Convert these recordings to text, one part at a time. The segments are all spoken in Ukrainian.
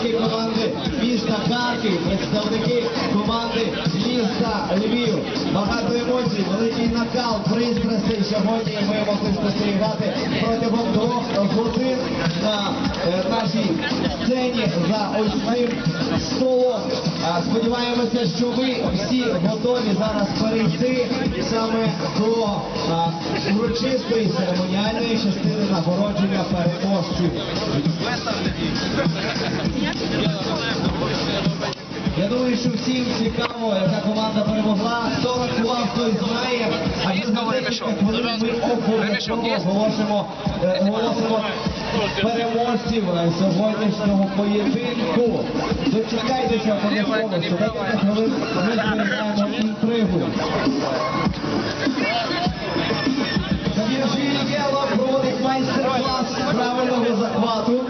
представники команди міста Харків, представники команди міста Львів. Багато емоцій, великий накал, пристрастей сьогодні ми могли спостерігати протягом двох годин на е, нашій сцені за ось столом. Сподіваємося, що ви всі готові зараз перейти до а, урочистої церемоніальної частини нагородження переможців. Я думаю, що всім цікаво, яка команда перемогла. Хто рахував, той знає. А ми за декілька хвилин ми обов'язково оголосимо, е, оголосимо переможців е, сьогоднішнього поєдинку. Дочекайтеся обов'язково, що декілька хвилин ми зберігаємо інтригу. Завіршує проводить майстер-клас правильного захвату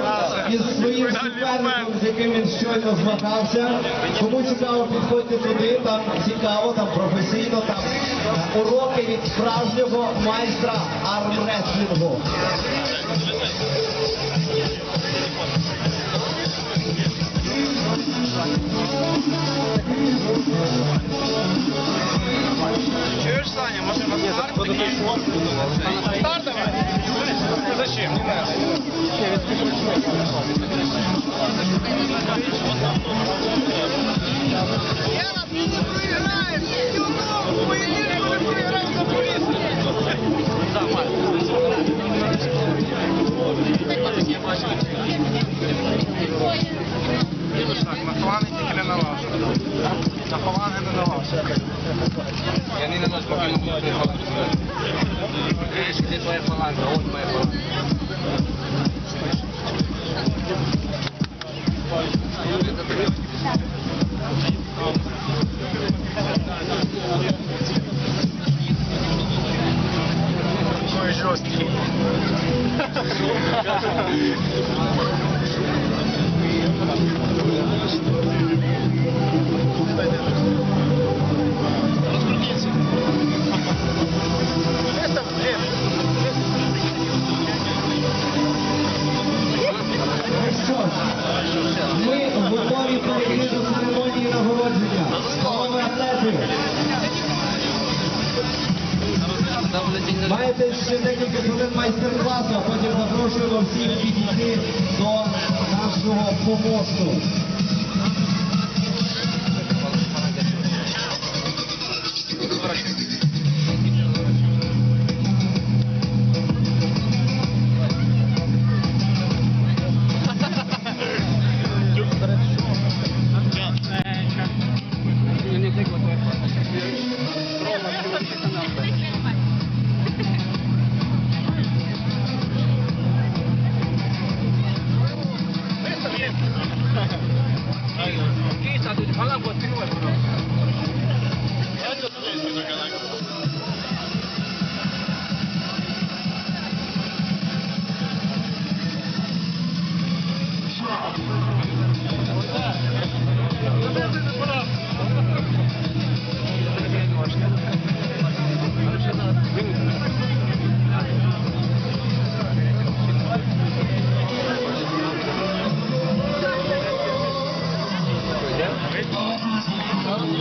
із своїм суперником, з яким він щойно змагався. Кому цікаво, підходьте туди, там цікаво, там професійно, там уроки від справжнього майстра армреслінгу. Ще декілька хвилин майстер-класу, а потім запрошуємо всіх підійти до нашого помосту.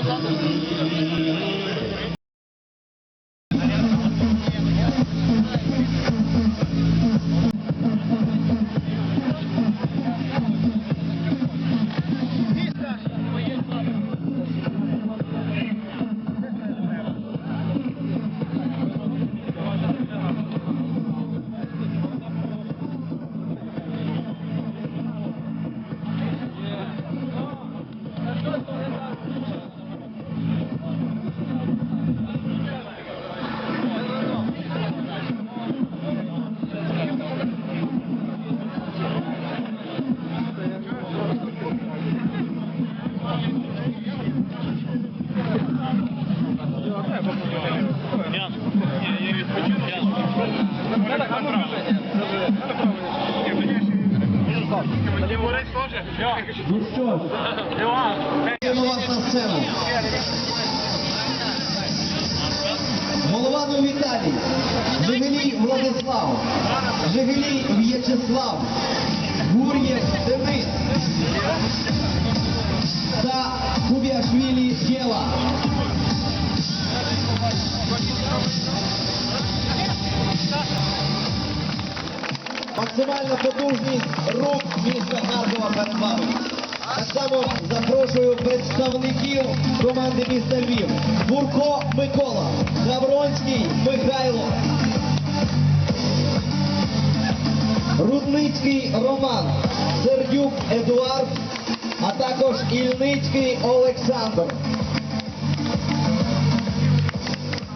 Thank you. Ну що ж, вас на сцену. Голованов Віталій, Жигелій Владислав, Жигелій В'ячеслав, Гур'єв Денис та Кубіашвілі Єва. Потужність рук міста Харкова перед вами. Так само запрошую представників команди міста Львів. Бурко Микола, Гавронський Михайло, Рудницький Роман, Сердюк Едуард, а також Ільницький Олександр.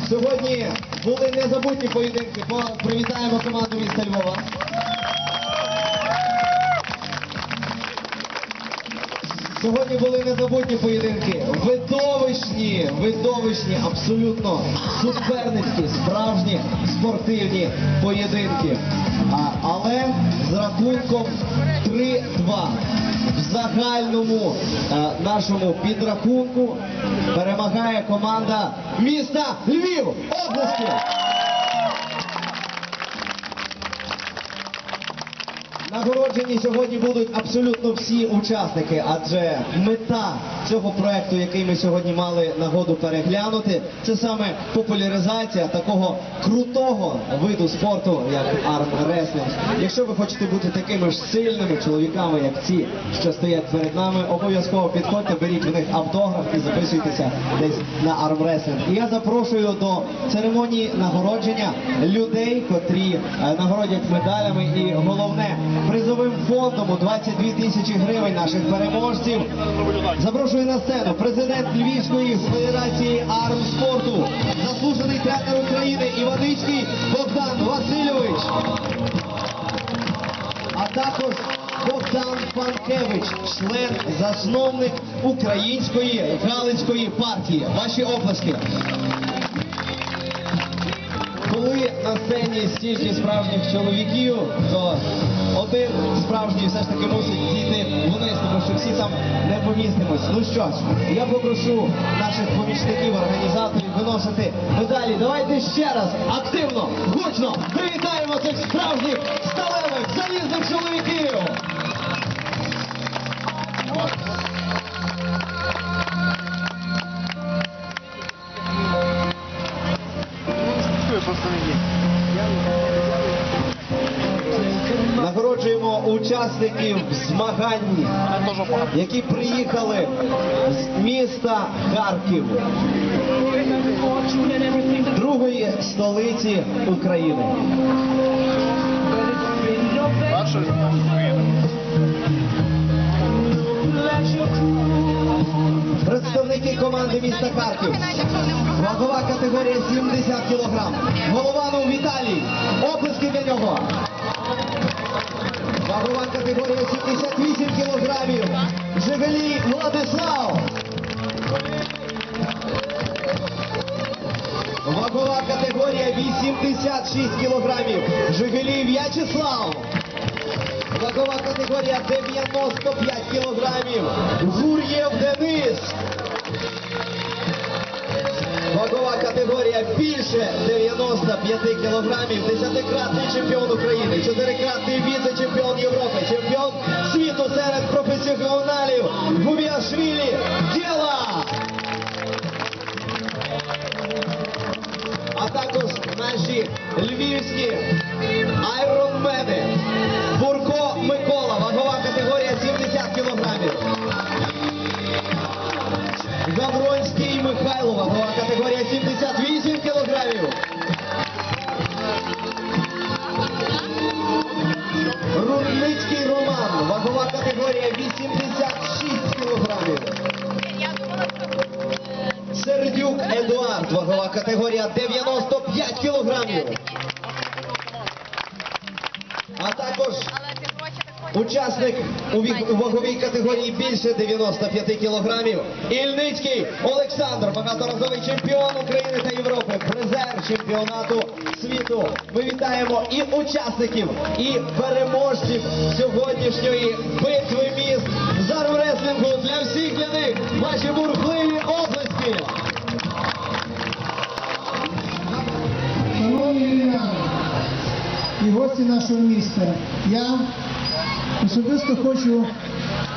Сьогодні були незабутні поєдинки. По- Привітаємо команду міста Львова. Сьогодні були незабутні поєдинки. Видовищні, видовищні, абсолютно суперницькі, справжні спортивні поєдинки. А, але з рахунком 3-2 в загальному е, нашому підрахунку перемагає команда міста Львів. Області! Нагороджені сьогодні будуть абсолютно всі учасники, адже мета цього проекту, який ми сьогодні мали нагоду переглянути, це саме популяризація такого крутого виду спорту, як армреслінг. Якщо ви хочете бути такими ж сильними чоловіками, як ці, що стоять перед нами, обов'язково підходьте, беріть в них автограф і записуйтеся десь на армреслінг. І я запрошую до церемонії нагородження людей, котрі е, нагородять медалями і головне призовим фондом у 22 тисячі гривень наших переможців. Запрошую на сцену президент Львівської федерації армспорту, заслужений тренер України Іваничний Богдан Васильович. А також Богдан Панкевич, член, засновник Української Галицької партії. Ваші оплески. Коли на сцені стільки справжніх чоловіків, то один справжній все ж таки мусить дійти вниз, тому що всі там не помістимось. Ну що ж, я попрошу наших помічників, організаторів виносити медалі. Давайте ще раз активно, гучно привітаємо цих справжніх сталевих залізних чоловіків! Нагороджуємо учасників змагань, які приїхали з міста Харків, другої столиці України. Представники команди міста Харків. Вагова категорія 70 кг. Голованов Віталій. Оплески для нього. Вагова категорія 78 кілограмів. Жигелій Владислав. Вагова категорія 86 кілограмів. Жигелій В'ячеслав. Вагова категорія 95 кілограмів. Гур'єв Денис. Більше 95 кілограмів. Десятикратний чемпіон України, чотирикратний віце-чемпіон Європи, чемпіон світу серед професіоналів Губіашвілі Діла. А також наші львівські айронмени. 95 кілограмів. А також Учасник у ваговій категорії більше 95 кілограмів. Ільницький Олександр, багаторазовий чемпіон України та Європи, призер чемпіонату світу. Ми вітаємо і учасників, і переможців сьогоднішньої битви міст з армреслінгу. Для всіх для них ваші бурхливі облески. Гості нашого міста. Я особисто хочу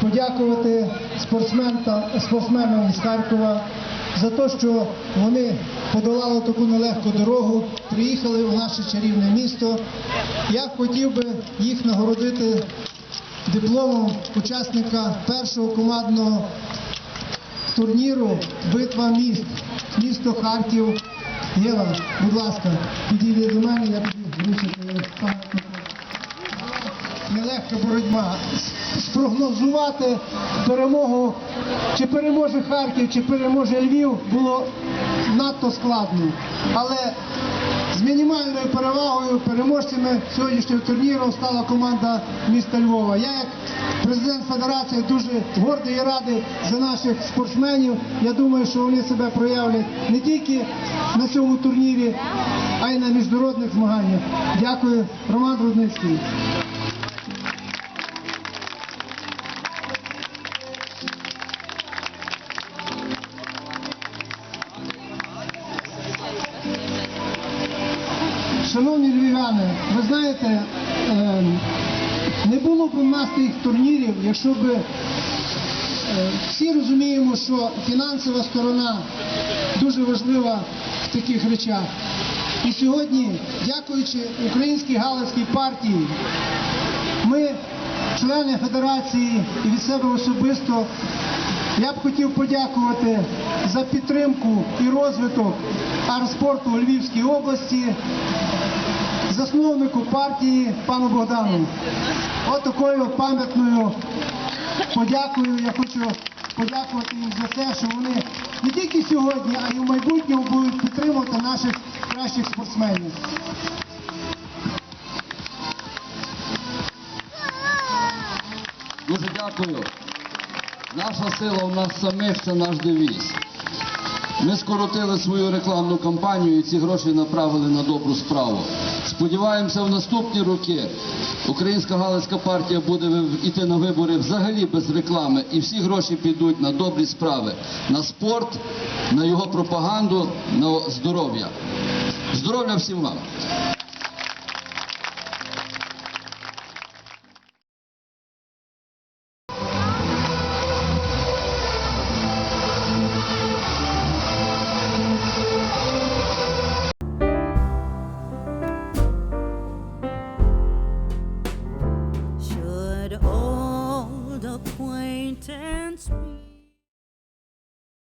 подякувати спортсменам із Харкова за те, що вони подолали таку нелегку дорогу, приїхали у наше чарівне місто. Я хотів би їх нагородити дипломом учасника першого командного турніру Битва міст, місто Харків. Єва, будь ласка, підійди до мене, я пам'ятник. Нелегка боротьба. Спрогнозувати перемогу, чи переможе Харків, чи переможе Львів, було надто складно. Але з мінімальною перевагою переможцями сьогоднішнього турніру стала команда міста Львова. Я як президент федерації дуже гордий і радий за наших спортсменів. Я думаю, що вони себе проявлять не тільки на цьому турнірі, а й на міжнародних змаганнях. Дякую, Роман Рудницький. Шановні львів'яни, ви знаєте, е, не було б у нас тих турнірів, якщо б е, всі розуміємо, що фінансова сторона дуже важлива в таких речах. І сьогодні, дякуючи Українській галицькій партії, ми, члени федерації і від себе особисто, я б хотів подякувати за підтримку і розвиток арспорту у Львівській області, засновнику партії пану Богдану. От пам'ятною подякою я хочу подякувати їм за те, що вони не тільки сьогодні, а й у майбутньому будуть підтримувати наших кращих спортсменів. Дуже дякую. Наша сила у нас самих це наш девіз. Ми скоротили свою рекламну кампанію і ці гроші направили на добру справу. Сподіваємося, в наступні роки Українська Галицька партія буде йти на вибори взагалі без реклами, і всі гроші підуть на добрі справи, на спорт, на його пропаганду, на здоров'я. Здоров'я всім вам!